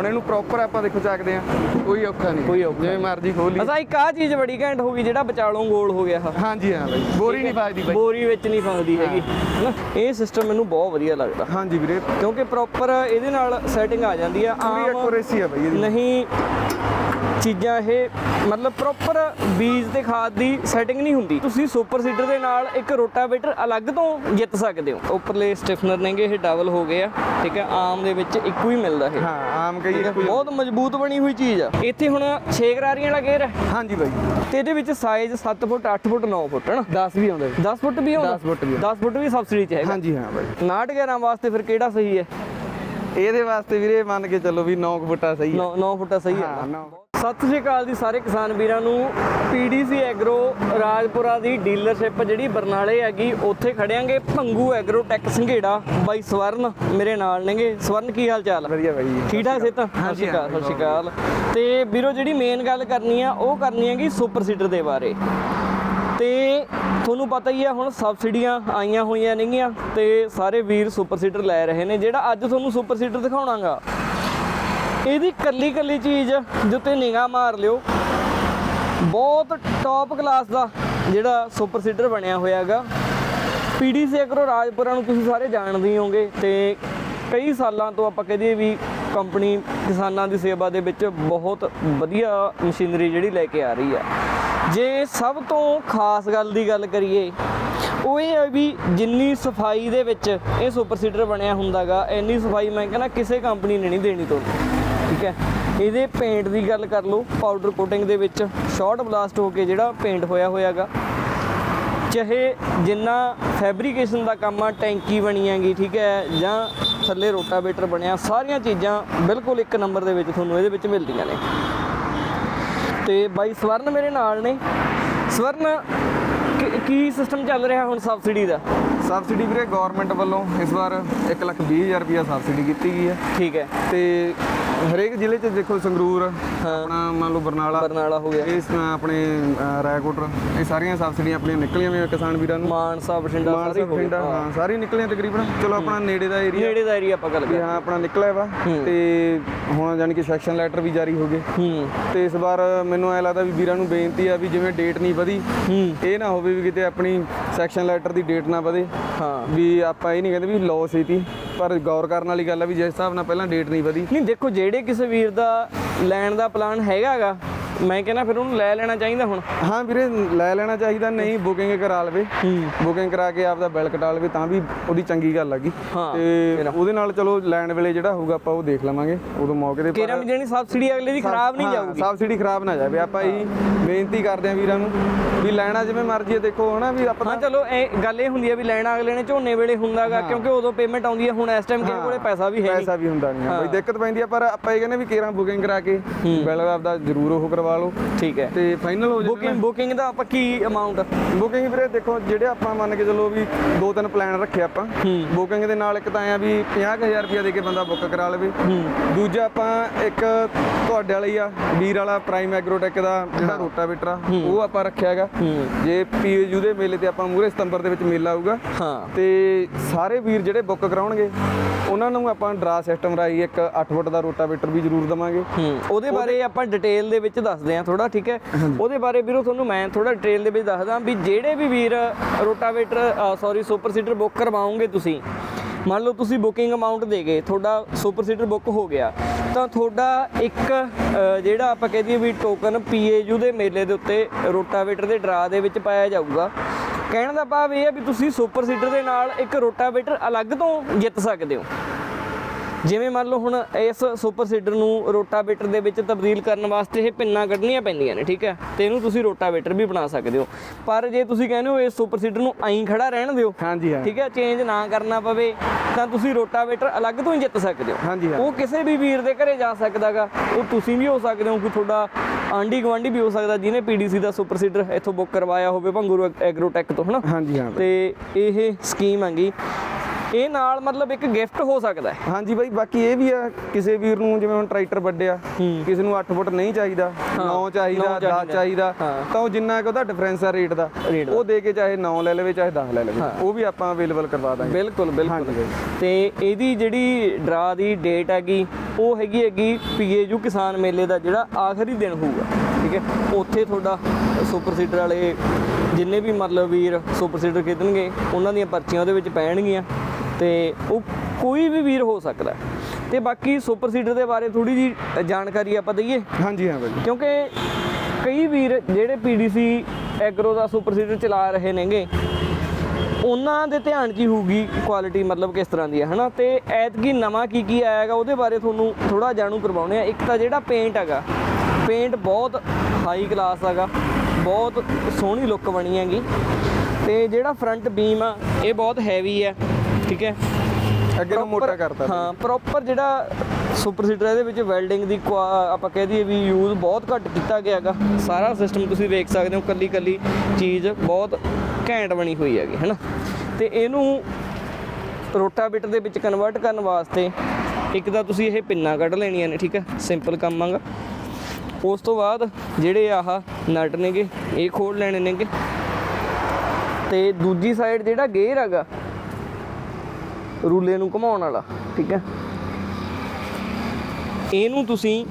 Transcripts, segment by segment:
ਹੁਣ ਇਹਨੂੰ ਪ੍ਰੋਪਰ ਆਪਾਂ ਦੇਖੋ ਚੱਕਦੇ ਆ ਕੋਈ ਔਖਾ ਨਹੀਂ। ਕੋਈ ਔਖਾ ਜਿਵੇਂ ਮਰਜ਼ੀ ਖੋਲ ਅਸਾਂ ਇੱਕ ਆ ਚੀਜ਼ ਬੜੀ ਘੈਂਟ ਹੋ ਗਈ ਜਿਹੜਾ ਵਿਚਾਲੋਂ ਗੋਲ ਹੋ ਗਿਆ। ਹਾਂਜੀ ਹਾਂ ਬਾਈ। ਬੋਰੀ ਨਹੀਂ ਫਾਇਦੀ ਬਾਈ। ਬੋਰੀ ਵਿੱਚ ਨਹੀਂ ਫਸਦੀ ਹੈਗੀ। ਹਨਾ? ਇਹ ਸਿਸਟਮ ਮੈਨੂੰ ਬਹੁਤ ਵਧੀਆ ਲੱਗਦਾ। ਹਾਂਜੀ ਵੀਰੇ। ਕਿਉਂਕਿ ਪ੍ਰੋਪਰ ਇਹਦੇ ਨਾਲ ਸੈਟਿੰਗ ਆ ਜਾਂਦੀ ਆ। ਆਮ ਐਕੂਰੇਸੀ ਆ ਬਾਈ ਇਹਦੀ। ਨਹੀਂ ਚੀਜ਼ਾਂ ਇਹ ਮਤਲਬ ਪ੍ਰੋਪਰ ਬੀਜ ਤੇ ਖਾਦ ਦੀ ਸੈਟਿੰਗ ਨਹੀਂ ਹੁੰਦੀ। ਤੁਸੀਂ ਸੁਪਰ ਸੀਡਰ ਦੇ ਨਾਲ ਇੱਕ ਰੋਟਾਵੇਟਰ ਅਲੱਗ ਤੋਂ ਜਿੱਤ ਸਕਦੇ ਹੋ। ਉੱਪਰਲੇ ਸਟਿਫਨਰ ਨੇਗੇ ਇਹ ਡਬਲ ਹੋ ਗਏ ਆ ਠੀਕ ਹੈ ਆਮ ਦੇ ਵਿੱਚ ਇੱਕੋ ਹੀ ਮਿਲਦਾ ਇਹ। ਹਾਂ ਆਮ ਕਈ ਬਹੁਤ ਮਜ਼ਬੂਤ ਬਣੀ ਹੋਈ ਚੀਜ਼ ਆ। ਇੱਥੇ ਹੁਣ 6 ਗਰਾਰੀਆਂ ਵਾਲਾ ਗੇਅਰ ਹੈ ਹਾਂਜੀ ਬਾਈ। ਤੇ ਇਹਦੇ ਵਿੱਚ ਸਾਈਜ਼ 7 ਫੁੱਟ 8 ਫੁੱਟ 9 ਫੁੱਟ ਹੈ ਨਾ 10 ਵੀ ਆਉਂਦਾ। 10 ਫੁੱਟ ਵੀ ਆਉਂਦਾ। 10 ਫੁੱਟ ਵੀ 10 ਫੁੱਟ ਵੀ ਸਬਸਿਡੀ ਚ ਹੈਗਾ। ਹਾਂਜੀ ਹਾਂ ਬਾਈ। 59 11 ਵਾਸਤੇ ਫਿਰ ਕਿਹੜਾ ਸਹੀ ਹੈ? ਇਹਦੇ ਵਾਸਤੇ ਵੀਰੇ ਮੰਨ ਕੇ ਚੱਲੋ ਵੀ 9 ਫੁੱਟਾ ਸਹੀ ਹੈ। 9 9 ਫੁੱਟਾ ਸਹੀ ਹੈ। ਹਾਂ 9 ਸਤਿ ਸ਼੍ਰੀ ਅਕਾਲ ਜੀ ਸਾਰੇ ਕਿਸਾਨ ਵੀਰਾਂ ਨੂੰ। ਪੀਡੀਸੀ ਐਗਰੋ ਰਾਜਪੁਰਾ ਦੀ ਡੀਲਰਸ਼ਿਪ ਜਿਹੜੀ ਬਰਨਾਲੇ ਹੈਗੀ ਉੱਥੇ ਖੜਿਆਂਗੇ। ਭੰਗੂ ਐਗਰੋ ਟੈਕ ਸੰਘੇੜਾ ਬਾਈ ਸਵਰਨ ਮੇਰੇ ਨਾਲ ਨੇਗੇ। ਸਵਰਨ ਕੀ ਹਾਲ ਚਾਲ? ਵਧੀਆ ਬਾਈ ਜੀ ਠੀਕ ਠਾਕ ਸੇ ਤਾਂ ਸਤਿ ਸ਼੍ਰੀ ਅਕਾਲ ਸਤਿ ਸ਼੍ਰੀ ਅਕਾਲ। ਤੇ ਵੀਰੋ ਜਿਹੜੀ ਮੇਨ ਗੱਲ ਕਰਨੀ ਆ ਉਹ ਕਰਨੀ ਹੈਗੀ ਸੁਪਰ ਸੀਡਰ ਦੇ ਬਾਰੇ। ਤੇ ਤੁਹਾਨੂੰ ਪਤਾ ਹੀ ਆ ਹੁਣ ਸਬਸਿਡੀਆਂ ਆਈਆਂ ਹੋਈਆਂ ਨੇਗੀਆਂ ਤੇ ਸਾਰੇ ਵੀਰ ਸੁਪਰ ਸੀਡਰ ਲੈ ਰਹੇ ਨੇ। ਜਿਹੜਾ ਅੱਜ ਤੁਹਾਨੂੰ ਸੁਪਰ ਸੀਡਰ ਦਿਖਾਉਣਾਗਾ ਇਹਦੀ ਕੱਲੀ ਕੱਲੀ ਚੀਜ਼ ਦੇ ਉੱਤੇ ਨਿਗਾਹ ਮਾਰ ਲਿਓ। ਬਹੁਤ ਟੌਪ ਕਲਾਸ ਦਾ ਜਿਹੜਾ ਸੁਪਰ ਸੀਡਰ ਬਣਿਆ ਹੋਇਆਗਾ ਪੀਡੀਸੀ ਐਗਰੋ ਰਾਜਪੁਰਾ ਨੂੰ ਤੁਸੀਂ ਸਾਰੇ ਜਾਣਦੇ ਹੋਗੇ ਹੋਵੋਗੇ ਤੇ ਕਈ ਸਾਲਾਂ ਤੋਂ ਆਪਾਂ ਕਹਦੇ ਵੀ ਕੰਪਨੀ ਕਿਸਾਨਾਂ ਦੀ ਸੇਵਾ ਦੇ ਵਿੱਚ ਬਹੁਤ ਵਧੀਆ ਮਸ਼ੀਨਰੀ ਜਿਹੜੀ ਲੈ ਕੇ ਆ ਰਹੀ ਆ ਜੇ ਸਭ ਤੋਂ ਖਾਸ ਗੱਲ ਦੀ ਗੱਲ ਕਰੀਏ, ਉਹ ਇਹ ਹੈ ਵੀ ਜਿੰਨੀ ਸਫ਼ਾਈ ਦੇ ਵਿੱਚ ਇਹ ਸੁਪਰ ਸੀਡਰ ਬਣਿਆ ਹੁੰਦਾਗਾ ਇੰਨੀ ਸਫ਼ਾਈ ਮੈਂ ਕਹਿੰਦਾ ਕਿਸੇ ਕੰਪਨੀ ਨੇ ਨਹੀਂ ਦੇਣੀ ਤੁਹਾਨੂੰ। ਠੀਕ ਹੈ। ਇਹਦੇ ਪੇਂਟ ਦੀ ਗੱਲ ਕਰ ਲਓ ਪਾਊਡਰ ਕੋਟਿੰਗ ਦੇ ਵਿੱਚ ਸ਼ਾਰਟ ਬਲਾਸਟ ਹੋ ਕੇ ਜਿਹੜਾ ਪੇਂਟ ਹੋਇਆ ਹੋਇਆਗਾ। ਚਾਹੇ ਜਿੰਨਾ ਫੈਬਰੀਕੇਸ਼ਨ ਦਾ ਕੰਮ ਆ ਟੈਂਕੀ ਬਣੀ ਹੈਗੀ ਠੀਕ ਹੈ ਜਾਂ ਥੱਲੇ ਰੋਟਾਵੇਟਰ ਬਣਿਆ ਸਾਰੀਆਂ ਚੀਜ਼ਾਂ ਬਿਲਕੁਲ ਇੱਕ ਨੰਬਰ ਦੇ ਵਿੱਚ ਤੁਹਾਨੂੰ ਇਹਦੇ ਵਿੱਚ ਮਿਲਦੀਆਂ ਨੇ। ਤੇ ਬਾਈ ਸਵਰਨ ਮੇਰੇ ਨਾਲ ਨੇ। ਸਵਰਨ ਕੀ- ਸਿਸਟਮ ਚੱਲ ਰਿਹਾ ਹੁਣ ਸਬਸਿਡੀ ਦਾ? ਸਬਸਿਡੀ ਵੀਰੇ ਗਵਰਨਮੈਂਟ ਵੱਲੋਂ ਇਸ ਵਾਰ 1 ਲੱਖ 20 ਹਜ਼ਾਰ ਰੁਪਇਆ ਸਬਸਿਡੀ ਕੀਤੀ ਗਈ ਹੈ। ਠੀਕ ਹੈ। ਤੇ ਹਰੇਕ ਜ਼ਿਲ੍ਹੇ 'ਚ ਦੇਖੋ ਸੰਗਰੂਰ ਆਪਣਾ ਮੰਨ ਲਓ ਬਰਨਾਲਾ ਬਰਨਾਲਾ ਹੋ ਗਿਆ। ਇਸ ਆਪਣੇ ਰਾਏਕੋਟ ਇਹ ਸਾਰੀਆਂ ਸਬਸਿਡੀਆਂ ਆਪਣੀਆਂ ਨਿਕਲੀਆਂ ਹੋਈਆਂ ਕਿਸਾਨ ਵੀਰਾਂ ਨੂੰ। ਮਾਨਸਾ ਬਠਿੰਡਾ ਸਾਰੇ ਮਾਨਸਾ ਹੋ। ਸਾਰੀ ਨਿਕਲੀਆਂ ਤਕਰੀਬਨ। ਚਲੋ ਆਪਣਾ ਨੇੜੇ ਦਾ ਏਰੀਆ ਨੇੜੇ ਦਾ ਏਰੀਆ ਆਪਾਂ ਗੱਲ ਵੀ ਕਰ ਹਾਂ ਆਪਣਾ ਨਿਕਲਿਆ ਵਾ। ਤੇ ਹੁਣ ਯਾਨੀ ਕਿ ਸੈਕਸ਼ਨ ਲੈਟਰ ਵੀ ਜਾਰੀ ਹੋ ਗਏ। ਹੂੰ। ਤੇ ਇਸ ਵਾਰ ਮੈਨੂੰ ਐ ਲੱਗਦਾ ਵੀ ਵੀਰਾਂ ਨੂੰ ਬੇਨਤੀ ਆ ਵੀ ਜਿਵੇਂ ਡੇਟ ਨਹੀਂ ਵਧੀ ਹੂੰ। ਇਹ ਨਾ ਹੋਵੇ ਵੀ ਕਿਤੇ ਆਪਣੀ ਸੈਕਸ਼ਨ ਲੈਟਰ ਦੀ ਡੇਟ ਨਾ ਵਧੇ। ਹਾਂ। ਵੀ ਆਪਾਂ ਇਹ ਨਹੀਂ ਕਹਿੰਦੇ ਵੀ ਲੋਸ ਸੀ ਪਰ ਗੌਰ ਕਰਨ ਵਾਲੀ ਗੱਲ ਆ ਵੀ ਜਿਸ ਹਿਸਾਬ ਨਾਲ ਪਹਿਲਾਂ ਡੇਟ ਨਹੀਂ ਵਧੀ। ਨਹੀਂ, ਦੇਖੋ, ਜਿਹੜੇ ਕਿਸੇ ਵੀਰ ਦਾ ਲੈਣ ਦਾ ਪਲਾਨ ਹੈਗਾਗਾ ਮੈਂ ਕਹਿੰਦਾ ਫਿਰ ਉਹਨੂੰ ਲੈ ਲੈਣਾ ਚਾਹੀਦਾ ਹੁਣ। ਹਾਂ ਵੀਰੇ ਲੈ ਲੈਣਾ ਚਾਹੀਦਾ ਨਹੀਂ ਬੁਕਿੰਗ ਕਰਾ ਲਵੇ। ਬੁਕਿੰਗ ਕਰਾ ਕੇ ਆਪਦਾ ਬਿੱਲ ਕਟਾ ਲਵੇ ਤਾਂ ਵੀ ਉਹਦੀ ਚੰਗੀ ਗੱਲ ਹਾਂ, ਤੇ ਉਹਦੇ ਨਾਲ ਚਲੋ ਲੈਣ ਵੇਲੇ ਜਿਹੜਾ ਹੋਊਗਾ ਆਪਾਂ ਉਹ ਦੇਖ ਲਵਾਂਗੇ ਉਦੋਂ ਮੌਕੇ ਤੇ ਕਿਹੜਾ ਜਿਹੜੀ ਸਬਸਿਡੀ ਅਗਲੇ ਦੀ ਖਰਾਬ ਨਹੀਂ ਜਾਊਗੀ। ਸਬਸਿਡੀ ਖਰਾਬ ਨਾ ਜਾਵੇ। ਆਪਾਂ ਇਹੀ ਬੇਨਤੀ ਕਰਦੇ ਆਂ ਵੀਰਾਂ ਨੂੰ ਵੀ ਲੈਣਾ ਜਿਵੇਂ ਮਰਜ਼ੀ ਹੈ ਦੇਖੋ ਹਨਾ ਵੀ ਆਪਾਂ ਹਾਂ ਚਲੋ ਇਹ ਗੱਲ ਇਹ ਹੁੰਦੀ ਹੈ ਵੀ ਲੈਣਾ ਅਗਲੇ ਨੇ ਝੋਨੇ ਵੇਲੇ ਹੁੰਦਾਗਾ ਕਿਉਂਕਿ ਉਦੋਂ ਪੇਮੈਂਟ ਆਉਂਦੀ ਹੈ ਹੁਣ ਇਸ ਟਾਈਮ ਕਿਸੇ ਕੋਲੇ ਪੈਸਾ ਵੀ ਹੈ ਨਹੀਂ। ਪੈਸਾ ਵੀ ਹੁੰਦਾ ਨਹੀਂ ਆ। ਬਈ ਦਿੱਕਤ ਪੈਂਦੀ ਆ ਪਰ ਆਪਾਂ ਇਹ ਕਹਿੰਦੇ ਵੀ ਕੇਰਾਂ ਬੁਕਿੰਗ ਕਰਾ ਕੇ ਬਿੱਲ ਆਪਦਾ ਜ਼ਰੂਰ ਉਹ ਕਰਵਾ ਲਓ। ਠੀਕ ਹੈ। ਤੇ ਫਾਈਨਲ ਹੋ ਜਾਵੇ ਬੁਕਿੰਗ ਬੁਕਿੰਗ ਦਾ ਆਪਾਂ ਕੀ ਅਮਾਉਂਟ ਬੁਕਿੰਗ ਵੀਰੇ ਦੇਖੋ ਜਿਹੜੇ ਆਪਾਂ ਮੰਨ ਕੇ ਚੱਲੋ ਵੀ ਦੋ ਤਿੰਨ ਪਲਾਨ ਰੱਖੇ ਆਪਾਂ ਬੁਕਿੰਗ ਦੇ ਨਾਲ ਇੱਕ ਤਾਂ ਆ ਵੀ 50000 ਰੁਪਇਆ ਦੇ ਕੇ ਬੰਦਾ ਬੁੱਕ ਕਰਾ ਲਵੇ। ਦੂਜਾ ਆਪਾਂ ਇੱਕ ਤੁਹਾਡੇ ਵਾਲੀ ਆ ਵੀਰ ਵਾਲਾ ਪ੍ਰਾਈਮ ਐਗਰੋਟੈਕ ਦਾ ਜਿਹੜਾ ਰੋਟਾਵੇਟਰ ਆ ਉਹ ਆਪਾਂ ਰੱਖਿਆ ਹੈਗਾ। ਜੇ ਪੀਯੂ ਦੇ ਮੇਲੇ ਤੇ ਆਪਾਂ ਮੂਰੇ ਸਤੰਬਰ ਦੇ ਵਿੱਚ ਮੇਲਾ ਆਊਗਾ। ਹਾਂ। ਤੇ ਸਾਰੇ ਵੀਰ ਜਿਹੜੇ ਬੁੱਕ ਕਰਾਉਣਗੇ ਉਹਨਾਂ ਨੂੰ ਆਪਾਂ ਡਰਾ ਸਿਸਟਮ ਰਾਈ ਇੱਕ 8 ਫੁੱਟ ਦਾ ਰੋਟਾਵੇਟਰ ਵੀ ਜ਼ਰੂਰ ਦਵਾਂਗੇ। ਉਹਦੇ ਬਾਰੇ ਆਪਾਂ ਡਿਟੇਲ ਦੇ ਵਿੱਚ ਦੱਸਦੇ ਹਾਂ ਥੋੜਾ ਠੀਕ ਹੈ? ਉਹਦੇ ਬਾਰੇ ਵੀਰੋ ਤੁਹਾਨੂੰ ਮੈਂ ਥੋੜਾ ਡਿਟੇਲ ਦੇ ਵਿੱਚ ਦੱਸਦਾ ਵੀ ਜਿਹੜੇ ਵੀ ਵੀਰ rotavator sorry super seeder book ਕਰਵਾਓਗੇ ਤੁਸੀਂ ਮੰਨ ਲਓ ਤੁਸੀਂ ਬੁਕਿੰਗ ਅਮਾਉਂਟ ਦੇ ਗਏ ਤੁਹਾਡਾ ਸੁਪਰ ਸੀਡਰ ਬੁੱਕ ਹੋ ਗਿਆ ਤਾਂ ਤੁਹਾਡਾ ਇੱਕ ਜਿਹੜਾ ਆਪਾਂ ਕਹਿ ਦਈਏ ਵੀ ਟੋਕਨ ਪੀਏਯੂ ਦੇ ਮੇਲੇ ਦੇ ਉੱਤੇ ਰੋਟਾਵੇਟਰ ਦੇ ਡਰਾ ਦੇ ਵਿੱਚ ਪਾਇਆ ਜਾਊਗਾ। ਕਹਿਣ ਦਾ ਭਾਵ ਇਹ ਹੈ ਵੀ ਤੁਸੀਂ ਸੁਪਰ ਸੀਡਰ ਦੇ ਨਾਲ ਇੱਕ ਰੋਟਾਵੇਟਰ ਅਲੱਗ ਤੋਂ ਜਿੱਤ ਸਕਦੇ ਹੋ। ਜਿਵੇਂ ਮੰਨ ਲਓ ਹੁਣ ਇਸ ਸੁਪਰ ਸੀਡਰ ਨੂੰ ਰੋਟਾਵੇਟਰ ਦੇ ਵਿੱਚ ਤਬਦੀਲ ਕਰਨ ਵਾਸਤੇ ਇਹ ਪਿੰਨਾਂ ਕੱਢਣੀਆਂ ਪੈਂਦੀਆਂ ਨੇ ਠੀਕ ਹੈ? ਤੇ ਇਹਨੂੰ ਤੁਸੀਂ ਰੋਟਾਵੇਟਰ ਵੀ ਬਣਾ ਸਕਦੇ ਹੋ। ਪਰ ਜੇ ਤੁਸੀਂ ਕਹਿੰਦੇ ਹੋ ਇਸ ਸੁਪਰ ਸੀਡਰ ਨੂੰ ਐਂ ਖੜਾ ਰਹਿਣ ਦਿਓ ਹਾਂਜੀ ਹਾਂ। ਠੀਕ ਹੈ? ਚੇਂਜ ਨਾ ਕਰਨਾ ਪਵੇ ਤਾਂ ਤੁਸੀਂ ਰੋਟਾਵੇਟਰ ਅਲੱਗ ਤੋਂ ਹੀ ਜਿੱਤ ਸਕਦੇ ਹੋ। ਹਾਂਜੀ ਹਾਂ। ਉਹ ਕਿਸੇ ਵੀ ਵੀਰ ਦੇ ਘਰੇ ਜਾ ਸਕਦਾਗਾ। ਉਹ ਤੁਸੀਂ ਵੀ ਹੋ ਸਕਦੇ ਹੋ ਕਿ ਤੁਹਾਡਾ ਆਂਢੀ ਗਵਾਂਢੀ ਵੀ ਹੋ ਸਕਦਾ ਜਿਹਨੇ ਪੀਡੀਸੀ ਦਾ ਸੁਪਰ ਸੀਡਰ ਇੱਥੋਂ ਬੁੱਕ ਕਰਵਾਇਆ ਹੋਵੇ ਭੰਗੂਰ ਐਗਰੋਟੈਕ ਤੋਂ ਹਨਾ? ਹਾਂਜੀ ਹਾਂ। ਤੇ ਇਹ ਸਕੀਮ ਹੈਗੀ। ਇਹ ਨਾਲ ਮਤਲਬ ਇੱਕ ਗਿਫਟ ਹੋ ਸਕਦਾ ਹੈ। ਹਾਂਜੀ ਬਾਈ ਬਾਕੀ ਇਹ ਵੀ ਆ ਕਿਸੇ ਵੀਰ ਨੂੰ ਜਿਵੇਂ ਹੁਣ ਟਰੈਕਟਰ ਵੱਡਿਆ ਕਿਸੇ ਨੂੰ 8 ਫੁੱਟ ਨਹੀਂ ਚਾਹੀਦਾ 9 ਚਾਹੀਦਾ ਨੌਂ 10 ਚਾਹੀਦਾ। ਤਾਂ ਉਹ ਜਿੰਨਾ ਕਿ ਉਹਦਾ ਡਿਫਰੈਂਸ ਆ ਰੇਟ ਦਾ। ਉਹ ਦੇ ਕੇ ਚਾਹੇ 9 ਲੈ ਲਵੇ ਚਾਹੇ 10 ਲੈ ਲਵੇ ਉਹ ਵੀ ਆਪਾਂ ਅਵੇਲੇਬਲ ਕਰਵਾ ਦਾਂਗੇ। ਬਿਲਕੁਲ ਬਿਲਕੁਲ। ਤੇ ਇਹਦੀ ਜਿਹੜੀ ਡਰਾ ਦੀ ਡੇਟ ਹੈਗੀ ਉਹ ਹੈਗੀ ਹੈਗੀ ਪੀਏਯੂ ਕਿਸਾਨ ਮੇਲੇ ਦਾ ਜਿਹੜਾ ਆਖਰੀ ਦਿਨ ਹੋਊਗਾ ਠੀਕ ਹੈ? ਉੱਥੇ ਤੁਹਾਡਾ ਸੁਪਰ ਸੀਡਰ ਵਾਲੇ ਜਿੰਨੇ ਵੀ ਮਤਲਬ ਵੀਰ ਸੁਪਰ ਸੀਡਰ ਖੇਡਣਗੇ ਉਹਨਾਂ ਦੀਆਂ ਪਰਚੀਆਂ ਉਹਦੇ ਵਿੱਚ ਪੈਣਗੀਆਂ। ਤੇ ਉਹ ਕੋਈ ਵੀ ਵੀਰ ਹੋ ਸਕਦਾ। ਤੇ ਬਾਕੀ ਸੁਪਰ ਸੀਡਰ ਦੇ ਬਾਰੇ ਥੋੜੀ ਜੀ ਜਾਣਕਾਰੀ ਆਪਾਂ ਦਈਏ। ਹਾਂਜੀ ਹਾਂ ਬਾਈ। ਕਿਉਂਕਿ ਕਈ ਵੀਰ ਜਿਹੜੇ ਪੀਡੀਸੀ ਐਗਰੋ ਦਾ ਸੁਪਰ ਸੀਡਰ ਚਲਾ ਰਹੇ ਨੇਗੇ ਉਹਨਾਂ ਦੇ ਧਿਆਨ ਹੀ ਹੋਊਗੀ ਕੁਆਲਿਟੀ ਮਤਲਬ ਕਿਸ ਤਰ੍ਹਾਂ ਦੀ ਹੈ ਹਨਾ? ਤੇ ਐਤਕੀ ਨਵਾਂ ਕੀ ਕੀ ਆਇਆ ਹੈਗਾ ਉਹਦੇ ਬਾਰੇ ਤੁਹਾਨੂੰ ਥੋੜਾ ਜਾਣੂ ਕਰਵਾਉਣੇ ਆ ਇੱਕ ਤਾਂ ਜਿਹੜਾ ਪੇਂਟ ਹੈਗਾ ਪੇਂਟ ਬਹੁਤ ਹਾਈ ਕਲਾਸ ਹੈਗਾ ਬਹੁਤ ਸੋਹਣੀ ਲੁੱਕ ਬਣੀ ਹੈਗੀ। ਤੇ ਜਿਹੜਾ ਫਰੰਟ ਬੀਮ ਆ ਇਹ ਬਹੁਤ ਹੈਵੀ ਹੈ। ਠੀਕ ਹੈ? ਅੱਗੇ ਨੂੰ ਮੋਟਾ ਕਰਤਾ। ਹਾਂ ਪ੍ਰੋਪਰ ਜਿਹੜਾ ਸੁਪਰ ਸੀਡਰ ਇਹਦੇ ਵਿੱਚ ਵੈਲਡਿੰਗ ਦੀ ਆਪਾਂ ਕਹਿ ਦਈਏ ਵੀ ਯੂਜ਼ ਬਹੁਤ ਘੱਟ ਕੀਤਾ ਗਿਆ ਹੈਗਾ। ਸਾਰਾ ਸਿਸਟਮ ਤੁਸੀਂ ਵੇਖ ਸਕਦੇ ਹੋ ਕੱਲੀ ਕੱਲੀ ਚੀਜ਼ ਬਹੁਤ ਘੈਂਟ ਬਣੀ ਹੋਈ ਹੈਗੀ ਹੈਨਾ ਤੇ ਇਹਨੂੰ ਰੋਟਾਵੇਟਰ ਦੇ ਵਿੱਚ ਕਨਵਰਟ ਕਰਨ ਵਾਸਤੇ ਇੱਕ ਤਾਂ ਤੁਸੀਂ ਇਹ ਪਿੰਨਾਂ ਕੱਢ ਲੈਣੀਆਂ ਨੇ ਠੀਕ ਹੈ? ਸਿੰਪਲ ਕੰਮ ਆਗਾ ਉਸ ਤੋਂ ਬਾਅਦ ਜਿਹੜੇ ਆਹ ਨਟ ਨੇਗੇ ਇਹ ਖੋਲ ਲੈਣੇ ਨੇਗੇ। ਤੇ ਦੂਜੀ ਸਾਈਡ ਜਿਹੜਾ ਗੇਅਰ ਹੈਗਾ ਰੂਲੇ ਨੂੰ ਘੁਮਾਉਣ ਵਾਲਾ, ਠੀਕ ਹੈ? ਇਹਨੂੰ ਤੁਸੀਂ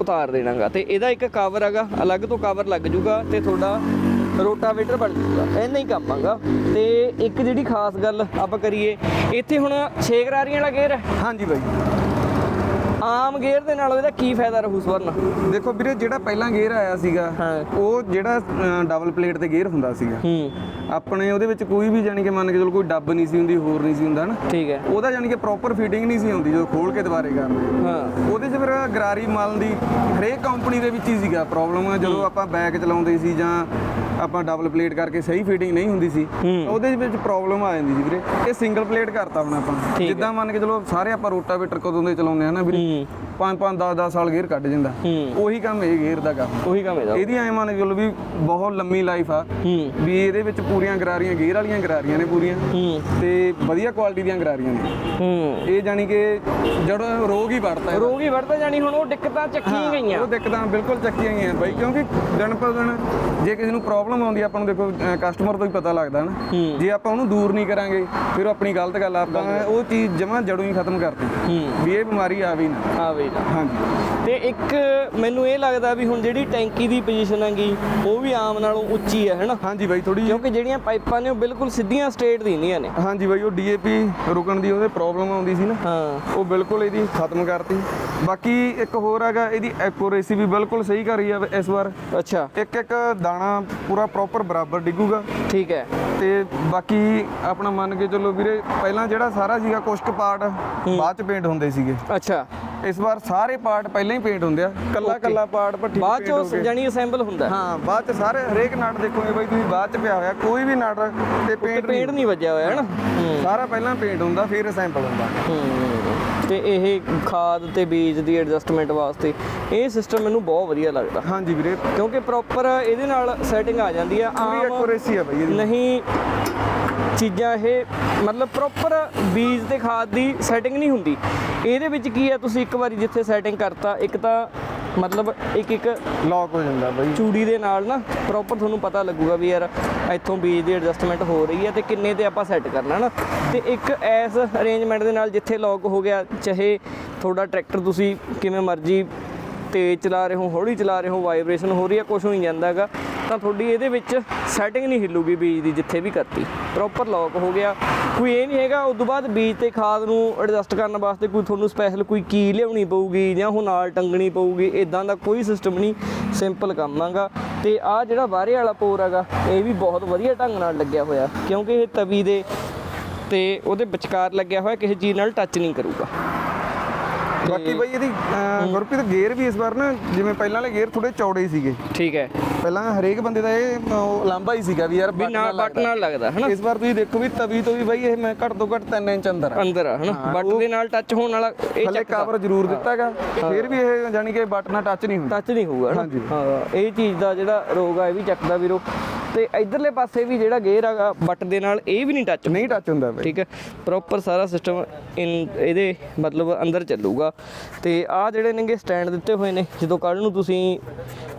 ਉਤਾਰ ਦੇਣਾਗਾ ਤੇ ਇਹਦਾ ਇੱਕ ਕਵਰ ਹੈਗਾ, ਅਲੱਗ ਤੋਂ ਕਵਰ ਲੱਗ ਜੂਗਾ ਤੇ ਤੁਹਾਡਾ ਰੋਟਾਵੇਟਰ ਬਣ ਜੂਗਾ। ਇੰਨਾ ਹੀ ਕੰਮਾਂਗਾ ਤੇ ਇੱਕ ਜਿਹੜੀ ਖਾਸ ਗੱਲ ਆਪਾਂ ਕਰੀਏ, ਇੱਥੇ ਹੁਣ 6 ਗਰਾਰੀਆਂ ਵਾਲਾ ਗੇਅਰ ਹੈ? ਹਾਂਜੀ ਬਾਈ। ਆਮ ਗੇਅਰ ਦੇ ਨਾਲ ਇਹਦਾ ਕੀ ਫਾਇਦਾ ਰਹੂ ਸਵਰਨ? ਦੇਖੋ ਵੀਰੇ ਜਿਹੜਾ ਪਹਿਲਾਂ ਗੇਅਰ ਆਇਆ ਸੀਗਾ। ਉਹ ਜਿਹੜਾ ਡਬਲ ਪਲੇਟ ਤੇ ਗੇਅਰ ਹੁੰਦਾ ਸੀਗਾ। ਹੂੰ। ਆਪਣੇ ਉਹਦੇ ਵਿੱਚ ਕੋਈ ਵੀ ਜਾਨੀ ਕਿ ਮੰਨ ਕੇ ਚਲੋ ਕੋਈ ਡੱਬ ਨਹੀਂ ਸੀ ਹੁੰਦੀ ਹੋਰ ਨਹੀਂ ਸੀ ਹੁੰਦਾ ਨਾ ਠੀਕ ਹੈ। ਉਹਦਾ ਜਾਨੀ ਕਿ ਪ੍ਰੋਪਰ ਫਿਟਿੰਗ ਨਹੀਂ ਸੀ ਹੁੰਦੀ ਜਦੋਂ ਖੋਲ ਕੇ ਦੁਬਾਰੇ ਕਰਦੇ ਹਾਂ। ਉਹਦੇ 'ਚ ਫਿਰ ਗਰਾਰੀ ਮਲਣ ਦੀ ਹਰੇਕ ਕੰਪਨੀ ਦੇ ਵਿੱਚ ਹੀ ਸੀਗਾ ਪ੍ਰੋਬਲਮ ਜਦੋਂ ਆਪਾਂ ਬੈਕ ਚਲਾਉਂਦੇ ਸੀ ਜਾਂ ਆਪਾਂ ਡਬਲ ਪਲੇਟ ਕਰਕੇ ਸਹੀ ਫਿਟਿੰਗ ਨਹੀਂ ਹੁੰਦੀ ਸੀ ਉਹਦੇ ਵਿੱਚ ਪ੍ਰੋਬਲਮ ਆ ਜਾਂਦੀ ਸੀ ਵੀਰੇ। ਇਹ ਸਿੰਗਲ ਪਲੇਟ ਕਰਤਾ ਹੁਣ ਆਪਾਂ। ਜਿੱਦਾਂ ਮੰਨ ਕੇ ਚਲੋ ਸਾਰੇ ਆਪਾਂ ਰੋਟਾਵੇਟਰ ਕਦੋਂ ਦੇ ਚਲਾਉਂਦੇ ਆ ਨਾ ਵੀਰੇ? 5 5 10 10 ਸਾਲ ਗੇਅਰ ਕੱਢ ਜਾਂਦਾ। ਉਹੀ ਕੰਮ ਇਹ ਗੇਅਰ ਦਾ ਕੰਮ। ਉਹੀ ਕੰਮ ਇਹਦਾ। ਇਹਦੀ ਐ ਮੰਨ ਕੇ ਚਲੋ ਵੀ ਬਹੁਤ ਲੰਮੀ ਲਾਈਫ ਆ। ਵੀ ਇਹਦੇ ਵਿੱਚ ਪੂਰੀਆਂ ਗਰਾਰੀਆਂ ਗੇਅਰ ਵਾਲੀਆਂ ਗਰਾਰੀਆਂ ਨੇ ਪੂਰੀਆਂ। ਤੇ ਵਧੀਆ ਕੁਆਲਿਟੀ ਦੀਆਂ ਗਰਾਰੀਆਂ ਨੇ। ਇਹ ਜਾਨੀ ਕਿ ਜੜ ਰੋਗ ਹੀ ਵੜਦਾ ਹੈ ਰੋਗ ਹੀ ਵੜਦਾ ਜਾਨੀ ਹੁਣ ਉਹ ਦਿੱਕਤਾਂ ਚੱਕੀਆਂ ਗਈਆਂ। ਉਹ ਦਿੱਕਤਾਂ ਬਿਲਕੁਲ ਚੱਕੀਆਂ ਗਈਆਂ ਬਾਈ ਕਿਉਂਕਿ ਦਿਨ ਪਰ ਦਿਨ ਜੇ ਕਿਸੇ ਨੂੰ ਪ੍ਰੋਬਲਮ ਆਉਂਦੀ ਆਪਾਂ ਨੂੰ ਦੇਖੋ ਕਸਟਮਰ ਤੋਂ ਹੀ ਪਤਾ ਲੱਗਦਾ ਨਾ। ਜੇ ਆਪਾਂ ਉਹਨੂੰ ਦੂਰ ਨਹੀਂ ਕਰਾਂਗੇ ਫਿਰ ਆਪਣੀ ਗਲਤ ਗੱਲ ਆਪਾਂ ਉਹ ਚੀਜ਼ ਜਮਾਂ ਜੜੋਂ ਹੀ ਖਤਮ ਕਰਤੀ। ਵੀ ਇਹ ਬਿਮਾਰੀ ਆਵੇ ਨਾ। ਆ ਵੇ ਹਾਂਜੀ। ਤੇ ਇੱਕ ਮੈਨੂੰ ਇਹ ਲੱਗਦਾ ਵੀ ਹੁਣ ਜਿਹੜੀ ਟੈਂਕੀ ਦੀ ਪੋਜੀਸ਼ਨ ਹੈਗੀ ਉਹ ਵੀ ਆਮ ਨਾਲੋਂ ਉੱਚੀ ਹੈ ਹੈਨਾ? ਹਾਂਜੀ ਬਾਈ ਥੋੜੀ ਕਿਉਂਕਿ ਜਿਹੜੀਆਂ ਪਾਈਪਾਂ ਨੇ ਉਹ ਬਿਲਕੁਲ ਸਿੱਧੀਆਂ ਸਟ੍ਰੇਟ ਦਿੰਦੀਆਂ ਨੇ। ਹਾਂਜੀ ਬਾਈ ਉਹ ਡੀਏਪੀ ਰੁਕਣ ਦੀ ਉਹਦੇ ਪ੍ਰੋਬਲਮ ਆਉਂਦੀ ਸੀ ਨਾ। ਹਾਂ। ਉਹ ਬਿਲਕੁਲ ਇਹਦੀ ਖਤਮ ਕਰਤੀ। ਬਾਕੀ ਇੱਕ ਹੋਰ ਹੈਗਾ ਇਹਦੀ ਐਕੂਰੇਸੀ ਵੀ ਬਿਲਕੁਲ ਸਹੀ ਕਰੀ ਆ ਇਸ ਵਾਰ। ਅੱਛਾ। ਇੱਕ ਇੱਕ ਦਾਣਾ ਪੂਰਾ ਪ੍ਰੋਪਰ ਬਰਾਬਰ ਡਿੱਗੂਗਾ। ਠੀਕ ਹੈ। ਤੇ ਬਾਕੀ ਆਪਣਾ ਮੰਨ ਕੇ ਚੱਲੋ ਵੀਰੇ ਪਹਿਲਾਂ ਜਿਹੜਾ ਸਾਰਾ ਸੀਗਾ ਕੁਛ ਕੁ ਪਾਰਟ ਬਾਅਦ ਚ ਪੇਂਟ ਹੁੰਦੇ ਸੀਗੇ। ਅੱਛਾ। ਇਸ ਵਾਰ ਸਾਰੇ ਪਾਰਟ ਪਹਿਲਾਂ ਹੀ ਪੇਂਟ ਹੁੰਦੇ ਆ। ਕੱਲਾ. ਕੱਲਾ ਪਾਰਟ ਭੱਠੀ ਬਾਅਦ ਚੋਂ। ਜਾਨੀ ਅਸੈਂਬਲ ਹੁੰਦਾ। ਹਾਂ ਬਾਅਦ ਚ ਸਾਰੇ ਹਰੇਕ ਨਟ ਦੇਖੋਗੇ ਬਾਈ ਤੁਸੀਂ ਬਾਅਦ ਚ ਪਿਆ ਹੋਇਆ ਕੋਈ ਵੀ ਨਟ ਤੇ ਪੇਂਟ ਪੇਂਟ ਨਹੀਂ ਵੱਜਿਆ ਹੋਇਆ ਹੂੰ ਸਾਰਾ ਪਹਿਲਾਂ ਪੇਂਟ ਹੁੰਦਾ ਫਿਰ ਅਸੈਂਬਲ ਹੁੰਦਾ। ਹੂੰ। ਤੇ ਇਹ ਖਾਦ ਤੇ ਬੀਜ ਦੀ ਐਡਜਸਟਮੈਂਟ ਵਾਸਤੇ ਇਹ ਸਿਸਟਮ ਮੈਨੂੰ ਬਹੁਤ ਵਧੀਆ ਲੱਗਦਾ। ਹਾਂਜੀ ਵੀਰੇ। ਕਿਉਂਕਿ ਪ੍ਰੋਪਰ ਇਹਦੇ ਨਾਲ ਸੈਟਿੰਗ ਆ ਜਾਂਦੀ ਆ ਆਮ ਐਕੂਰੇਸੀ ਆ ਬਾਈ ਇਹਦੀ। ਨਹੀਂ ਚੀਜ਼ਾਂ ਇਹ ਮਤਲਬ ਪ੍ਰੋਪਰ ਬੀਜ ਤੇ ਖਾਦ ਦੀ ਸੈਟਿੰਗ ਨਹੀਂ ਹੁੰਦੀ। ਇਹਦੇ ਵਿੱਚ ਕੀ ਹੈ ਤੁਸੀਂ ਇੱਕ ਵਾਰੀ ਜਿੱਥੇ ਸੈਟਿੰਗ ਕਰਤਾ ਇੱਕ ਤਾਂ ਮਤਲਬ ਇੱਕ ਇੱਕ ਲੌਕ ਹੋ ਜਾਂਦਾ ਬਾਈ। ਚੂੜੀ ਦੇ ਨਾਲ ਨਾ ਪ੍ਰੋਪਰ ਤੁਹਾਨੂੰ ਪਤਾ ਲੱਗੂਗਾ ਵੀ ਯਾਰ ਇੱਥੋਂ ਬੀਜ ਦੀ ਐਡਜਸਟਮੈਂਟ ਹੋ ਰਹੀ ਹੈ ਤੇ ਕਿੰਨੇ ਤੇ ਆਪਾਂ ਸੈੱਟ ਕਰਨਾ ਨਾ। ਤੇ ਇੱਕ ਐਸ ਅਰੇਂਜਮੈਂਟ ਦੇ ਨਾਲ ਜਿੱਥੇ ਲੌਕ ਹੋ ਗਿਆ ਚਾਹੇ ਤੁਹਾਡਾ ਟਰੈਕਟਰ ਤੁਸੀਂ ਕਿਵੇਂ ਮਰਜ਼ੀ ਤੇਜ਼ ਚਲਾ ਰਹੇ ਹੋ, ਹੌਲੀ ਚਲਾ ਰਹੇ ਹੋ ਵਾਈਬ੍ਰੇਸ਼ਨ ਹੋ ਰਹੀ ਹੈ ਕੁਝ ਹੋਈ ਜਾਂਦਾਗਾ ਤਾਂ ਤੁਹਾਡੀ ਇਹਦੇ ਵਿੱਚ ਸੈਟਿੰਗ ਨਹੀਂ ਹਿੱਲੂਗੀ ਬੀਜ ਦੀ ਜਿੱਥੇ ਵੀ ਕਰਤੀ। ਪ੍ਰੋਪਰ ਲੌਕ ਹੋ ਗਿਆ। ਕੋਈ ਇਹ ਨਹੀਂ ਹੈਗਾ ਉਸ ਤੋਂ ਬਾਅਦ ਬੀਜ ਤੇ ਖਾਦ ਨੂੰ ਐਡਜਸਟ ਕਰਨ ਵਾਸਤੇ ਕੋਈ ਤੁਹਾਨੂੰ ਸਪੈਸ਼ਲ ਕੋਈ ਕੀ ਲਿਆਉਣੀ ਪਊਗੀ ਜਾਂ ਉਹ ਨਾਲ ਟੰਗਣੀ ਪਊਗੀ ਇਦਾਂ ਦਾ ਕੋਈ ਸਿਸਟਮ ਨਹੀਂ। ਸਿੰਪਲ ਕੰਮ ਆਗਾ ਤੇ ਆ ਜਿਹੜਾ ਬਾਹਰੇ ਵਾਲਾ ਪੋਰ ਹੈਗਾ, ਇਹ ਵੀ ਬਹੁਤ ਵਧੀਆ ਢੰਗ ਨਾਲ ਲੱਗਿਆ ਹੋਇਆ। ਕਿਉਂਕਿ ਇਹ ਤਵੀ ਦੇ ਤੇ ਉਹਦੇ ਵਿਚਕਾਰ ਲੱਗਿਆ ਹੋਇਆ, ਕਿਸੇ ਚੀਜ਼ ਨਾਲ ਟੱਚ ਨਹੀਂ ਕਰੂਗਾ। ਬਾਕੀ ਬਾਈ ਇਹਦੀ ਗੁਰਪ੍ਰੀਤ ਗੇਅਰ ਵੀ ਇਸ ਵਾਰ ਨਾ ਜਿਵੇਂ ਪਹਿਲਾਂ ਵਾਲੇ ਗੇਅਰ ਥੋੜੇ ਚੌੜੇ ਸੀਗੇ। ਠੀਕ ਹੈ। ਪਹਿਲਾਂ ਹਰੇਕ ਬੰਦੇ ਦਾ ਇਹ ਲਾਂਭਾ ਹੀ ਸੀਗਾ ਵੀ ਯਾਰ ਵੀ ਨਾਲ ਬਟ ਨਾਲ ਲੱਗਦਾ ਹਨਾ? ਇਸ ਵਾਰ ਤੁਸੀਂ ਦੇਖੋ ਵੀ ਤਵੀ ਤੋਂ ਵੀ ਬਾਈ ਇਹ ਮੈਂ ਘੱਟ ਤੋਂ ਘੱਟ 3 ਇੰਚ ਅੰਦਰ ਆ। ਅੰਦਰ ਆ ਹਨਾ? ਬਟ ਦੇ ਨਾਲ ਟੱਚ ਹੋਣ ਵਾਲਾ ਇਹ ਚੱਕਦਾ। ਕਵਰ ਜ਼ਰੂਰ ਦਿੱਤਾ ਹੈਗਾ ਫਿਰ ਵੀ ਇਹ ਜਾਨੀ ਕਿ ਬਟਨ ਨਾਲ ਟੱਚ ਨਹੀਂ ਹੁੰਦਾ ਟੱਚ ਨਹੀਂ ਹੋਊਗਾ ਨਾ ਹਾਂਜੀ। ਹਾਂ ਇਹ ਚੀਜ਼ ਦਾ ਜਿਹੜਾ ਰੋਗ ਆ ਇਹ ਵੀ ਚੱਕਦਾ ਵੀਰੋ। ਤੇ ਇਧਰਲੇ ਪਾਸੇ ਵੀ ਜਿਹੜਾ ਗੇਅਰ ਹੈਗਾ ਬੱਟ ਦੇ ਨਾਲ ਇਹ ਵੀ ਨਹੀਂ ਟੱਚ ਨਹੀਂ ਟੱਚ ਹੁੰਦਾ ਬਾਈ। ਠੀਕ ਹੈ? ਪ੍ਰੋਪਰ ਸਾਰਾ ਸਿਸਟਮ ਇਨ ਇਹਦੇ ਮਤਲਬ ਅੰਦਰ ਚੱਲੂਗਾ। ਤੇ ਆ ਜਿਹੜੇ ਨੇਗੇ ਸਟੈਂਡ ਦਿੱਤੇ ਹੋਏ ਨੇ ਜਦੋਂ ਕੱਲ ਨੂੰ ਤੁਸੀਂ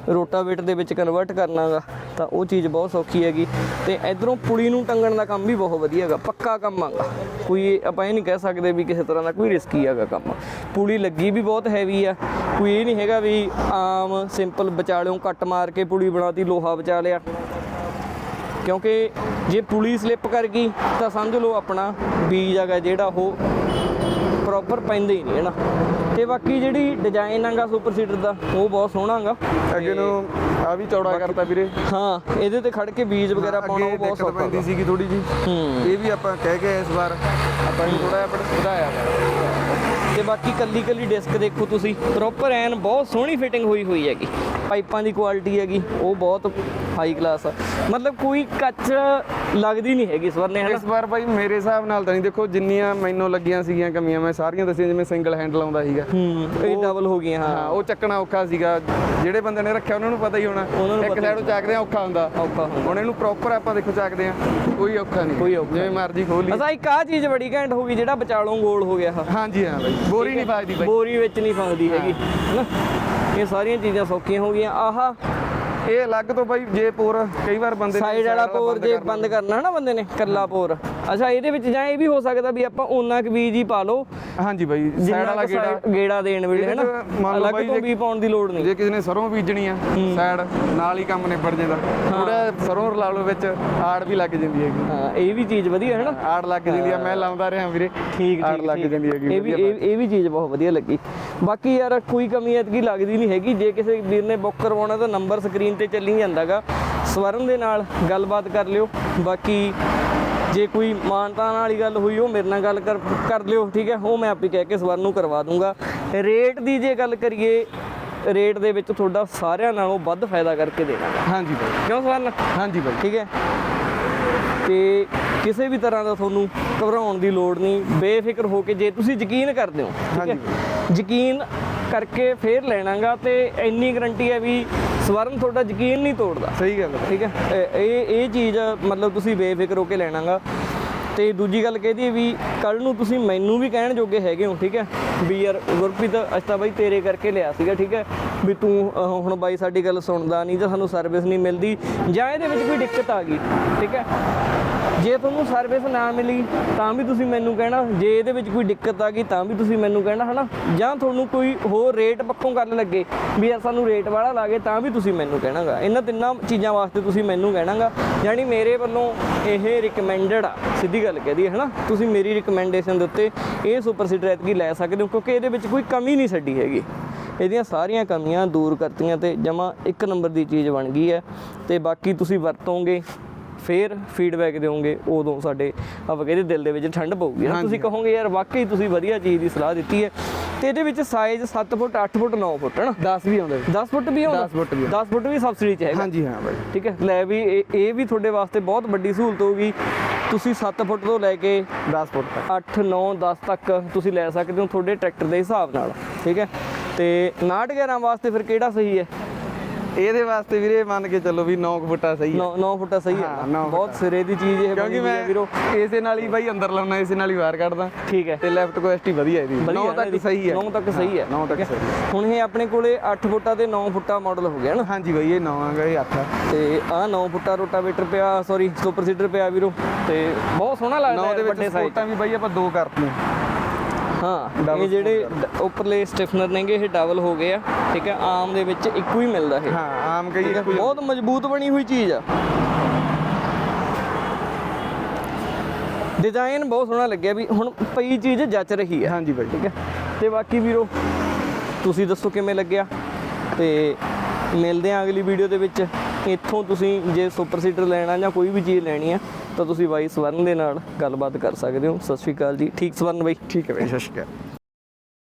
ਰੋਟਾਵੇਟਰ ਦੇ ਵਿੱਚ ਕਨਵਰਟ ਕਰਨਾਗਾ ਤਾਂ ਉਹ ਚੀਜ਼ ਬਹੁਤ ਸੌਖੀ ਹੈਗੀ। ਤੇ ਇਧਰੋਂ ਪੁਲੀ ਨੂੰ ਟੰਗਣ ਦਾ ਕੰਮ ਵੀ ਬਹੁਤ ਵਧੀਆ ਹੈਗਾ ਪੱਕਾ ਕੰਮ ਆਗਾ ਕੋਈ ਆਪਾਂ ਇਹ ਨਹੀਂ ਕਹਿ ਸਕਦੇ ਵੀ ਕਿਸੇ ਤਰ੍ਹਾਂ ਦਾ ਕੋਈ ਰਿਸਕੀ ਹੈਗਾ ਕੰਮ। ਪੁਲੀ ਲੱਗੀ ਵੀ ਬਹੁਤ ਹੈਵੀ ਆ। ਕੋਈ ਇਹ ਨਹੀਂ ਹੈਗਾ ਵੀ ਆਮ ਸਿੰਪਲ ਵਿਚਾਲਿਓਂ ਕੱਟ ਮਾਰ ਕੇ ਪੁਲੀ ਬਣਾਤੀ ਲੋਹਾ ਬਚਾ ਲਿਆ ਕਿਉਂਕਿ ਜੇ ਪੁਲੀ ਸਲਿੱਪ ਕਰ ਗਈ ਤਾਂ ਸਮਝ ਲਓ ਆਪਣਾ ਬੀਜ ਹੈਗਾ ਜਿਹੜਾ ਉਹ ਪ੍ਰੋਪਰ ਪੈਂਦਾ ਹੀ ਨਹੀਂ ਹੈ ਨਾ? ਤੇ ਬਾਕੀ ਜਿਹੜੀ ਡਿਜ਼ਾਈਨ ਹੈਗਾ ਸੁਪਰ ਸੀਡਰ ਦਾ ਉਹ ਬਹੁਤ ਸੋਹਣਾ ਹੈਗਾ। ਅੱਗੇ ਨੂੰ ਆ ਵੀ ਚੌੜਾ ਕਰਤਾ ਵੀਰੇ। ਹਾਂ ਇਹਦੇ ਤੇ ਖੜ ਕੇ ਬੀਜ ਵਗੈਰਾ ਪਾਉਣਾ ਉਹ ਬਹੁਤ ਸੌਖਾ ਪੈਂਦੀ ਸੀਗੀ ਥੋੜੀ ਜੀ ਹੂੰ। ਇਹ ਵੀ ਆਪਾਂ ਕਹਿ ਗਏ ਇਸ ਵਾਰ। ਆਪਾਂ ਨੂੰ ਥੋੜਾ ਜਿਹਾ ਵਧਾਇਆ ਤੇ ਬਾਕੀ ਕੱਲੀ ਕੱਲੀ ਡਿਸਕ ਦੇਖੋ ਤੁਸੀਂ। ਪ੍ਰੋਪਰ ਐਨ ਬਹੁਤ ਸੋਹਣੀ ਫਿਟਿੰਗ ਹੋਈ ਹੋਈ ਹੈਗੀ। ਪਾਈਪਾਂ ਦੀ ਕੁਆਲਿਟੀ ਹੈਗੀ ਉਹ ਬਹੁਤ ਹਾਈ ਕਲਾਸ ਆ। ਮਤਲਬ ਕੋਈ ਕੱਚ ਲੱਗਦੀ ਨਹੀਂ ਹੈਗੀ ਇਸ ਵਾਰ ਨੇ ਇਸ ਵਾਰ ਬਾਈ ਮੇਰੇ ਹਿਸਾਬ ਨਾਲ ਤਾਂ ਨਹੀਂ। ਦੇਖੋ ਜਿੰਨੀਆਂ ਮੈਨੂੰ ਲੱਗੀਆਂ ਸੀਗੀਆਂ ਕਮੀਆਂ ਮੈਂ ਸਾਰੀਆਂ ਦੱਸੀਆਂ ਜਿਵੇਂ ਸਿੰਗਲ ਹੈਂਡਲ ਆਉਂਦਾ ਸੀਗਾ। ਹੂੰ ਇਹ ਡਬਲ ਹੋ ਗਈਆਂ ਹਾਂ। ਉਹ ਚੱਕਣਾ ਔਖਾ ਸੀਗਾ। ਜਿਹੜੇ ਬੰਦੇ ਨੇ ਰੱਖਿਆ ਉਹਨਾਂ ਨੂੰ ਪਤਾ ਹੀ ਹੋਣਾ। ਇੱਕ ਸਾਈਡ ਚੱਕਦੇ ਆ ਔਖਾ ਹੁੰਦਾ। ਔਖਾ ਹੁਣ ਇਹਨੂੰ ਪ੍ਰੋਪਰ ਆਪਾਂ ਦੇਖੋ ਚੱਕਦੇ ਆ। ਕੋਈ ਔਖਾ ਨਹੀਂ। ਕੋਈ ਔਖਾ ਜਿਵੇਂ ਮਰਜ਼ੀ ਖੋਲ ਅਸਾ ਇੱਕ ਆ ਚੀਜ਼ ਬੜੀ ਘੈਂਟ ਹੋ ਗਈ ਜਿਹੜਾ ਵਿਚਾਲੋਂ ਗੋਲ ਹੋ ਗਿਆ ਹਾਂਜੀ ਹਾਂ ਬਾਈ। ਬੋਰੀ ਨਹੀਂ ਬਾਈ। ਬੋਰੀ ਵਿੱਚ ਨਹੀਂ ਫਸਦੀ ਹੈਗੀ ਹਨਾ? ਇਹ ਸਾਰੀਆਂ ਚੀਜ਼ਾਂ ਸੌਖੀਆਂ ਹੋ ਗਈਆਂ। ਆਹਾ ਇਹ ਅਲੱਗ ਤੋਂ ਬਾਈ ਜੇ ਪੋਰ ਕਈ ਵਾਰ ਬੰਦੇ ਨੇ ਸਾਈਡ ਵਾਲਾ ਪੋਰ ਜੇ। ਬੰਦ ਕਰਨਾ ਨਾ ਬੰਦੇ ਨੇ ਕੱਲਾ ਪੋਰ। ਅੱਛਾ ਇਹਦੇ ਵਿੱਚ ਜਾਂ ਇਹ ਵੀ ਹੋ ਸਕਦਾ ਵੀ ਆਪਾਂ ਓਨਾ ਕੁ ਬੀਜ ਹੀ ਪਾ ਲਓ। ਹਾਂਜੀ ਬਾਈ ਸਾਈਡ ਵਾਲਾ ਗੇੜਾ ਗੇੜਾ ਦੇਣ ਵੇਲੇ ਮੰਨ ਲਓ ਅਲੱਗ ਤੋਂ ਵੀ ਪਾਉਣ ਦੀ ਲੋੜ ਨਹੀਂ। ਜੇ ਕਿਸੇ ਨੇ ਸਰੋਂ ਬੀਜਣੀ ਆ ਸਾਈਡ ਨਾਲ ਹੀ ਕੰਮ ਨਿਬੜ ਜਾਂਦਾ। ਥੋੜਾ ਸਰੋਂ ਰਲਾ ਲਓ ਵਿੱਚ ਆੜ ਵੀ ਲੱਗ ਜਾਂਦੀ ਹੈਗੀ। ਹਾਂ ਇਹ ਵੀ ਚੀਜ਼ ਵਧੀਆ ਹੈ ਨਾ ਆੜ ਲੱਗ ਜਾਂਦੀ ਆ ਮੈਂ ਲਾਉਂਦਾ ਰਿਹਾ ਵੀਰੇ। ਠੀਕ ਆੜ ਲੱਗ। ਜਾਂਦੀ ਹੈਗੀ ਇਹ ਵੀ ਇਹ ਵੀ ਚੀਜ਼ ਬਹੁਤ ਵਧੀਆ ਲੱਗੀ। ਬਾਕੀ ਯਾਰ ਕੋਈ ਕਮੀ ਐਤਕੀ ਲੱਗਦੀ ਨਹੀਂ ਹੈਗੀ। ਜੇ ਕਿਸੇ ਵੀਰ ਨੇ ਬੁੱਕ ਕਰਵਾਉਣਾ ਤਾਂ ਨੰਬਰ ਸਕਰੀਨ ਤੇ ਚੱਲੀ ਜਾਂਦਾਗਾ। ਸਵਰਨ ਦੇ ਨਾਲ ਗੱਲਬਾਤ ਕਰ ਲਿਓ। ਬਾਕੀ ਜੇ ਕੋਈ ਮਾਨਤਾਨ ਵਾਲੀ ਗੱਲ ਹੋਈ ਉਹ ਮੇਰੇ ਨਾਲ ਗੱਲ ਕਰ ਕਰ ਲਿਓ ਠੀਕ ਹੈ? ਉਹ ਮੈਂ ਆਪੇ ਕਹਿ ਕੇ ਸਵਰਨ ਨੂੰ ਕਰਵਾ ਦੂੰਗਾ। ਰੇਟ ਦੀ ਜੇ ਗੱਲ ਕਰੀਏ ਰੇਟ ਦੇ ਵਿੱਚ ਤੁਹਾਡਾ ਸਾਰਿਆਂ ਨਾਲੋਂ ਵੱਧ ਫਾਇਦਾ ਕਰਕੇ ਦੇਣਾ ਹਾਂਜੀ ਬਾਈ। ਕਿਉਂ ਸਵਰਨ? ਹਾਂਜੀ ਬਾਈ। ਠੀਕ ਹੈ? ਤੇ ਕਿਸੇ ਵੀ ਤਰ੍ਹਾਂ ਦਾ ਤੁਹਾਨੂੰ ਘਬਰਾਉਣ ਦੀ ਲੋੜ ਨਹੀਂ ਬੇਫਿਕਰ ਹੋ ਕੇ ਜੇ ਤੁਸੀਂ ਯਕੀਨ ਕਰਦੇ ਹੋ ਠੀਕ ਹੈ? ਯਕੀਨ ਕਰਕੇ ਫੇਰ ਲੈਣਾਗਾ ਤੇ ਇੰਨੀ ਗਰੰਟੀ ਹੈ ਵੀ ਸਵਰਨ ਤੁਹਾਡਾ ਯਕੀਨ ਨਹੀਂ ਤੋੜਦਾ। ਸਹੀ ਗੱਲ ਹੈ। ਠੀਕ ਹੈ? ਇਹ- ਇਹ ਚੀਜ਼ ਮਤਲਬ ਤੁਸੀਂ ਬੇਫਿਕਰ ਹੋ ਕੇ ਲੈਣਾਗਾ। ਤੇ ਦੂਜੀ ਗੱਲ ਕਹਦੀ ਵੀ ਕੱਲ ਨੂੰ ਤੁਸੀਂ ਮੈਨੂੰ ਵੀ ਕਹਿਣ ਜੋਗੇ ਹੈਗੇ ਹੋ ਠੀਕ ਹੈ? ਵੀ ਯਾਰ ਗੁਰਪ੍ਰੀਤ ਅਸੀਂ ਤਾਂ ਬਾਈ ਤੇਰੇ ਕਰਕੇ ਲਿਆ ਸੀਗਾ ਠੀਕ ਹੈ? ਵੀ ਤੂੰ ਹੁਣ ਬਾਈ ਸਾਡੀ ਗੱਲ ਸੁਣਦਾ ਨਹੀਂ ਜਾਂ ਸਾਨੂੰ ਸਰਵਿਸ ਨਹੀਂ ਮਿਲਦੀ ਜਾਂ ਇਹਦੇ ਵਿੱਚ ਕੋਈ ਦਿੱਕਤ ਆ ਗਈ ਠੀਕ ਹੈ? ਜੇ ਤੁਹਾਨੂੰ ਸਰਵਿਸ ਨਾ ਮਿਲੀ, ਤਾਂ ਵੀ ਤੁਸੀਂ ਮੈਨੂੰ ਕਹਿਣਾ, ਜੇ ਇਹਦੇ ਵਿੱਚ ਕੋਈ ਦਿੱਕਤ ਆ ਗਈ, ਤਾਂ ਵੀ ਤੁਸੀਂ ਮੈਨੂੰ ਕਹਿਣਾ, ਹਨਾ? ਜਾਂ ਤੁਹਾਨੂੰ ਕੋਈ ਹੋਰ ਰੇਟ ਪੱਕੋਂ ਕਰਨ ਲੱਗੇ, ਵੀ ਯਾਰ ਸਾਨੂੰ ਰੇਟ ਵਾਲਾ ਲਾਗੇ ਤਾਂ ਵੀ ਤੁਸੀਂ ਮੈਨੂੰ ਕਹਿਣਾਗਾ। ਇਹਨਾਂ ਤਿੰਨਾਂ ਚੀਜ਼ਾਂ ਵਾਸਤੇ ਤੁਸੀਂ ਮੈਨੂੰ ਕਹਿਣਾਗਾ। ਯਾਨੀ ਮੇਰੇ ਵੱਲੋਂ ਇਹ ਰਿਕਮੈਂਡਡ ਆ, ਸਿੱਧੀ ਗੱਲ ਕਹਦੀ ਹੈ ਹਨਾ? ਤੁਸੀਂ ਮੇਰੀ ਰਿਕਮੈਂਡੇਸ਼ਨ ਦੇ ਉੱਤੇ ਇਹ ਸੁਪਰ ਸੀਡਰ ਐਤਕੀ ਲੈ ਸਕਦੇ ਹੋ, ਕਿਉਂਕਿ ਇਹਦੇ ਵਿੱਚ ਕੋਈ ਕਮੀ ਨਹੀਂ ਛੱਡੀ ਹੈਗੀ। ਇਹਦੀਆਂ ਸਾਰੀਆਂ ਕਮੀਆਂ ਦੂਰ ਕਰਤੀਆਂ ਤੇ ਜਮਾ ਇੱਕ ਨੰਬਰ ਦੀ ਚੀਜ਼ ਬਣ ਗਈ ਹੈ। ਤੇ ਬਾਕੀ ਤੁਸੀਂ ਵਰਤੋਗੇ ਫੇਰ ਫੀਡਬੈਕ ਦਿਓਗੇ ਉਦੋਂ ਸਾਡੇ ਆਪਾਂ ਕਹਿੰਦੇ ਦਿਲ ਦੇ ਵਿੱਚ ਠੰਡ ਪਊਗੀ। ਨਾ ਤੁਸੀਂ ਕਹੋਗੇ ਯਾਰ ਵਾਕਈ ਤੁਸੀਂ ਵਧੀਆ ਚੀਜ਼ ਦੀ ਸਲਾਹ ਦਿੱਤੀ ਹੈ। ਤੇ ਇਹਦੇ ਵਿੱਚ ਸਾਈਜ਼ 7 ਫੁੱਟ 8 ਫੁੱਟ 9 ਫੁੱਟ ਹੈ ਨਾ 10 ਵੀ ਆਉਂਦੇ 10 ਫੁੱਟ ਵੀ ਆਉਂਦਾ? 10 ਫੁੱਟ ਵੀ 10 ਫੁੱਟ ਵੀ ਸਬਸਿਡੀ ਚ ਹੈਗਾ। ਹਾਂਜੀ ਹਾਂ ਬਾਈ। ਠੀਕ ਹੈ? ਲੈ ਵੀ ਇਹ ਇਹ ਵੀ ਤੁਹਾਡੇ ਵਾਸਤੇ ਬਹੁਤ ਵੱਡੀ ਸਹੂਲਤ ਹੋਊਗੀ। ਤੁਸੀਂ 7 ਫੁੱਟ ਤੋਂ ਲੈ ਕੇ 10 ਫੁੱਟ ਤੱਕ। 8 9 10 ਤੱਕ ਤੁਸੀਂ ਲੈ ਸਕਦੇ ਹੋ ਤੁਹਾਡੇ ਟਰੈਕਟਰ ਦੇ ਹਿਸਾਬ ਨਾਲ। ਠੀਕ ਹੈ? ਤੇ 69 11 ਵਾਸਤੇ ਫਿਰ ਕਿਹੜਾ ਸਹੀ ਹੈ? ਇਹਦੇ ਵਾਸਤੇ ਵੀਰੇ ਮੰਨ ਕੇ ਚੱਲੋ ਵੀ 9 ਫੁੱਟਾ ਸਹੀ ਹੈ। 9 9 ਫੁੱਟਾ ਸਹੀ ਹਾਂ, ਬਹੁਤ ਸਿਰੇ ਦੀ ਚੀਜ਼ ਇਹ ਕਿਉਂਕਿ ਮੈਂ ਵੀਰੋ। ਇਸੇ ਨਾਲ ਹੀ ਬਾਈ ਅੰਦਰ ਲਾਉਣਾ ਇਸੇ ਨਾਲ ਹੀ ਵਾਰ ਕੱਢਦਾ। ਠੀਕ ਹੈ। ਤੇ ਲੈਫਟ ਕੁਐਸਟੀ ਵਧੀਆ ਇਹਦੀ। ਵਧੀਆ 9 ਹੈ ਤੱਕ। ਸਹੀ ਹੈ। ਨੌ ਤੱਕ ਸਹੀ ਹੈ 9 ਤੱਕ ਸਹੀ ਹੈ। ਹੁਣ ਇਹ ਆਪਣੇ ਕੋਲੇ 8 ਫੁੱਟਾ ਤੇ 9 ਫੁੱਟਾ ਮਾਡਲ ਹੋ ਗਿਆ ਨਾ? ਹਾਂਜੀ ਬਾਈ ਇਹ 9 ਆਗਾ ਇਹ 8 ਆ। ਤੇ ਆਹ 9 ਫੁੱਟਾ ਰੋਟਾਵੇਟਰ ਪਿਆ ਸੌਰੀ ਸੁਪਰ ਸੀਡਰ ਪਿਆ ਵੀਰੋ। ਤੇ ਬਹੁਤ ਸੋਹਣਾ ਲੱਗਦਾ 9 ਹੈ ਵੱਡੇ ਸਾਈਜ਼ ਸਪੋਰਟਾਂ ਵੀ ਬਾਈ ਆਪਾਂ ਦੋ ਕਰਤੀਆਂ। ਹਾਂ ਇਹ ਜਿਹੜੇ ਉੱਪਰਲੇ ਸਟਿਫਨਰ ਨੇਗੇ ਇਹ ਡਬਲ ਹੋ ਗਏ ਆ ਠੀਕ ਹੈ? ਆਮ ਦੇ ਵਿੱਚ ਇੱਕੋ ਹੀ ਮਿਲਦਾ ਇਹ। ਹਾਂ ਆਮ ਕੋਈ ਬਹੁਤ ਮਜ਼ਬੂਤ ਬਣੀ ਹੋਈ ਚੀਜ਼ ਆ। ਡਿਜ਼ਾਈਨ ਬਹੁਤ ਸੋਹਣਾ ਲੱਗਿਆ ਵੀ ਹੁਣ ਪਈ ਚੀਜ਼ ਜੱਚ ਰਹੀ ਹੈ। ਹਾਂਜੀ ਬਾਈ। ਠੀਕ ਹੈ? ਤੇ ਬਾਕੀ ਵੀਰੋ ਤੁਸੀਂ ਦੱਸੋ ਕਿਵੇਂ ਲੱਗਿਆ? ਤੇ ਮਿਲਦੇ ਆਂ ਅਗਲੀ ਵੀਡੀਓ ਦੇ ਵਿੱਚ। ਇੱਥੋਂ ਤੁਸੀਂ ਜੇ ਸੁਪਰ ਸੀਟਰ ਲੈਣਾ ਜਾਂ ਕੋਈ ਵੀ ਚੀਜ਼ ਲੈਣੀ ਆ ਤਾਂ ਤੁਸੀਂ ਬਾਈ ਸਵਰਨ ਦੇ ਨਾਲ ਗੱਲਬਾਤ ਕਰ ਸਕਦੇ ਹੋ। ਸਤਿ ਸ਼੍ਰੀ ਅਕਾਲ ਜੀ। ਠੀਕ ਸਵਰਨ ਬਾਈ? ਠੀਕ ਹੈ ਬਾਈ, ਸਤਿ ਸ਼੍ਰੀ ਅਕਾਲ।